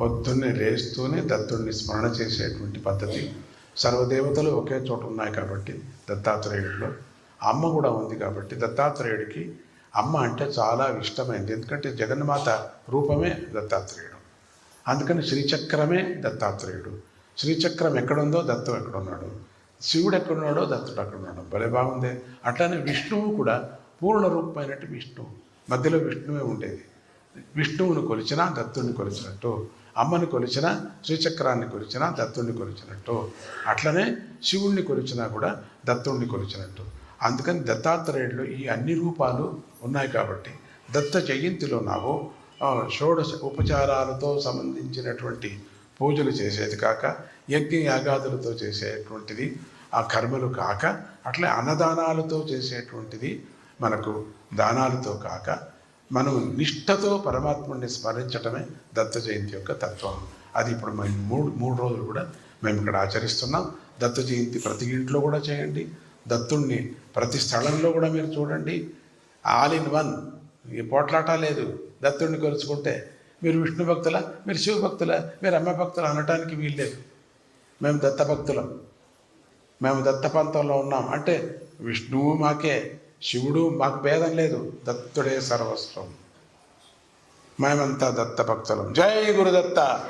పొద్దున్నే లేస్తూనే దత్తుడిని స్మరణ చేసేటువంటి పద్ధతి. సర్వదేవతలు ఒకే చోట ఉన్నాయి కాబట్టి దత్తాత్రేయుడిలో. అమ్మ కూడా ఉంది కాబట్టి దత్తాత్రేయుడికి అమ్మ అంటే చాలా ఇష్టమైంది. ఎందుకంటే జగన్మాత రూపమే దత్తాత్రేయుడు. అందుకని శ్రీచక్రమే దత్తాత్రేయుడు. శ్రీచక్రం ఎక్కడుందో దత్తం ఎక్కడున్నాడు. శివుడు ఎక్కడున్నాడో దత్తుడు అక్కడున్నాడు భలే బాగుంది. అట్లానే విష్ణువు కూడా పూర్ణ రూపమైనట్టు విష్ణువు. మధ్యలో విష్ణువే ఉండేది. విష్ణువుని కొలిచినా దత్తుడిని కొలిచినట్టు అమ్మని కొలిచినా శ్రీచక్రాన్ని కొలిచినా దత్తుడిని కొలిచినట్టు. అట్లనే శివుణ్ణి కొలిచినా కూడా దత్తుడిని కొలిచినట్టు. అందుకని దత్తాత్రేయుడిలో ఈ అన్ని రూపాలు ఉన్నాయి కాబట్టి దత్త జయంతిలో నావు షోడశ ఉపచారాలతో సంబంధించినటువంటి పూజలు చేసేది కాక యజ్ఞ యాగాదులతో చేసేటువంటిది ఆ కర్మలు కాక అట్లే అన్నదానాలతో చేసేటువంటిది మనకు దానాలతో కాక మనం నిష్ఠతో పరమాత్ముడిని స్మరించటమే దత్త జయంతి యొక్క తత్వం. అది ఇప్పుడు మేము మూడు మూడు రోజులు కూడా మేము ఇక్కడ ఆచరిస్తున్నాం. దత్త జయంతి ప్రతి ఇంట్లో కూడా చేయండి. దత్తుణ్ణి ప్రతి స్థలంలో కూడా మీరు చూడండి. All in one. ఈ పోట్లాట లేదు. దత్తుడిని కొలుచుకుంటే మీరు విష్ణు భక్తుల మీరు శివ భక్తుల మీరు అమ్మ భక్తులు అనటానికి వీల్లేదు మేము దత్త భక్తులం. మేము దత్త పంతంలో ఉన్నాం. అంటే విష్ణువు మాకే శివుడు మాకు భేదం లేదు. దత్తుడే సర్వస్వం. మేమంతా దత్త భక్తులం జై గురుదత్త.